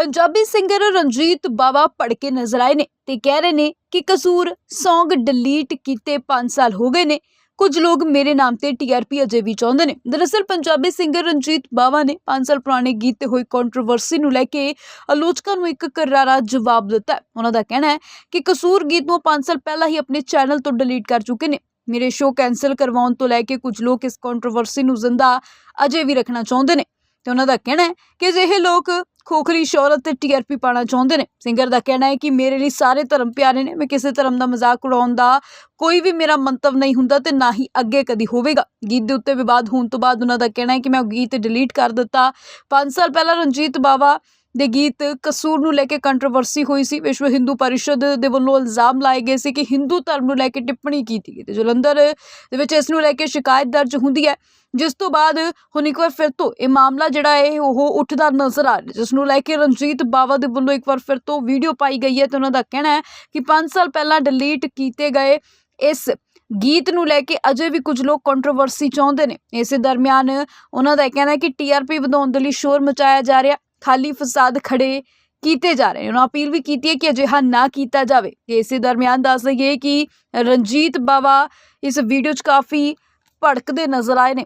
Punjabi singer Ranjit Bawa ਭੜਕੇ ਨਜ਼ਰ ਆਏ ਨੇ ਤੇ ਕਹਿ ਰਹੇ ਨੇ ਕਿ ਕਸੂਰ Song ਡਿਲੀਟ ਕੀਤੇ 5 ਸਾਲ ਹੋ ਗਏ ਨੇ। ਕੁਝ ਲੋਕ ਮੇਰੇ ਨਾਮ ਤੇ ਟੀਆਰਪੀ ਅਜੇ ਵੀ ਚਾਹੁੰਦੇ ਨੇ। ਦਰਅਸਲ ਪੰਜਾਬੀ ਸਿੰਗਰ ਰਣਜੀਤ ਬਾਵਾ ਨੇ 5 ਸਾਲ ਪੁਰਾਣੇ ਗੀਤ ਤੇ ਹੋਈ ਕੰਟਰੋਵਰਸੀ ਨੂੰ ਲੈ ਕੇ ਆਲੋਚਕਾਂ ਨੂੰ ਇੱਕ ਕਰਾਰਾ ਜਵਾਬ ਦਿੱਤਾ ਉਹਨਾਂ ਦਾ ਕਹਿਣਾ ਹੈ ਕਿ ਕਸੂਰ ਗੀਤ ਨੂੰ 5 ਸਾਲ ਪਹਿਲਾਂ ਹੀ ਆਪਣੇ ਚੈਨਲ ਤੋਂ ਡਿਲੀਟ ਕਰ ਚੁੱਕੇ ਨੇ। ਮੇਰੇ ਸ਼ੋਅ ਕੈਨਸਲ ਕਰਵਾਉਣ ਤੋਂ ਲੈ ਕੇ ਕੁਝ ਲੋਕ ਇਸ ਕੰਟਰੋਵਰਸੀ ਨੂੰ ਜ਼ਿੰਦਾ ਅਜੇ ਵੀ ਰੱਖਣਾ ਚਾਹੁੰਦੇ ਨੇ। ਤੇ ਉਹਨਾਂ ਦਾ ਕਹਿਣਾ ਹੈ ਕਿ ਅਜਿਹੇ ਲੋਕ ਖੋਖਰੀ ਸ਼ੌਹਰਤ ਤੇ ਟੀਆਰਪੀ ਪਾਣਾ ਚਾਹੁੰਦੇ ਨੇ। ਸਿੰਗਰ ਦਾ ਕਹਿਣਾ ਹੈ ਕਿ ਮੇਰੇ ਲਈ ਸਾਰੇ ਧਰਮ ਪਿਆਰੇ ਨੇ। ਮੈਂ ਕਿਸੇ ਧਰਮ ਦਾ ਮਜ਼ਾਕ ਉਡਾਉਣ ਦਾ ਕੋਈ ਵੀ ਮੇਰਾ ਮੰਤਵ ਨਹੀਂ ਹੁੰਦਾ ਤੇ ਨਾ ਹੀ ਅੱਗੇ ਕਦੀ ਹੋਵੇਗਾ। ਗੀਤ ਦੇ ਉੱਤੇ ਵਿਵਾਦ ਹੋਣ ਤੋਂ ਬਾਅਦ ਉਹਨਾਂ ਦਾ ਕਹਿਣਾ ਹੈ ਕਿ ਮੈਂ ਉਹ ਗੀਤ ਡਿਲੀਟ ਕਰ ਦਿੱਤਾ। 5 ਸਾਲ ਪਹਿਲਾਂ ਰਣਜੀਤ ਬਾਵਾ ਦੇ ਗੀਤ ਕਸੂਰ ਨੂੰ ਲੈ ਕੇ ਕੰਟਰੋਵਰਸੀ ਹੋਈ ਸੀ। ਵਿਸ਼ਵ ਹਿੰਦੂ ਪਰਿਸ਼ਦ ਦੇ ਵੱਲੋਂ ਇਲਜ਼ਾਮ ਲਾਏ ਗਏ ਸੀ ਕਿ ਹਿੰਦੂ ਧਰਮ ਨੂੰ ਲੈ ਕੇ ਟਿੱਪਣੀ ਕੀਤੀ ਗਈ। ਤੇ ਜਲੰਧਰ ਦੇ ਵਿੱਚ ਇਸ ਨੂੰ ਲੈ ਕੇ ਸ਼ਿਕਾਇਤ ਦਰਜ ਹੁੰਦੀ ਹੈ, ਜਿਸ ਤੋਂ ਬਾਅਦ ਹੁਣ ਇੱਕ ਵਾਰ ਫਿਰ ਤੋਂ ਇਹ ਮਾਮਲਾ ਜਿਹੜਾ ਹੈ ਉਹ ਉੱਠਦਾ ਨਜ਼ਰ ਆ ਰਿਹਾ ਜਿਸ ਨੂੰ ਲੈ ਕੇ ਰਣਜੀਤ ਬਾਵਾ ਦੇ ਵੱਲੋਂ ਇੱਕ ਵਾਰ ਫਿਰ ਤੋਂ ਵੀਡੀਓ ਪਾਈ ਗਈ ਹੈ ਤੇ ਉਹਨਾਂ ਦਾ ਕਹਿਣਾ ਹੈ ਕਿ 5 ਸਾਲ ਪਹਿਲਾਂ ਡਿਲੀਟ ਕੀਤੇ ਗਏ ਇਸ ਗੀਤ ਨੂੰ ਲੈ ਕੇ ਅਜੇ ਵੀ ਕੁਝ ਲੋਕ ਕੰਟਰੋਵਰਸੀ ਚਾਹੁੰਦੇ ਨੇ। ਇਸੇ ਦਰਮਿਆਨ ਉਹਨਾਂ ਦਾ ਇਹ ਕਹਿਣਾ ਹੈ ਕਿ ਟੀਆਰਪੀ ਵਧਾਉਣ ਦੇ ਲਈ ਸ਼ੋਰ ਮਚਾਇਆ ਜਾ ਰਿਹਾ। ਖਾਲੀ ਫਸਾਦ ਖੜੇ ਕੀਤੇ ਜਾ ਰਹੇ ਨੇ ਉਹਨਾਂ ਅਪੀਲ ਵੀ ਕੀਤੀ ਹੈ ਕਿ ਅਜਿਹਾ ਨਾ ਕੀਤਾ ਜਾਵੇ। ਤੇ ਇਸੇ ਦਰਮਿਆਨ ਦੱਸ ਦਈਏ ਕਿ ਰਣਜੀਤ ਬਾਵਾ ਇਸ ਵੀਡੀਓ 'ਚ ਕਾਫੀ ਭੜਕਦੇ ਨਜ਼ਰ ਆਏ ਨੇ।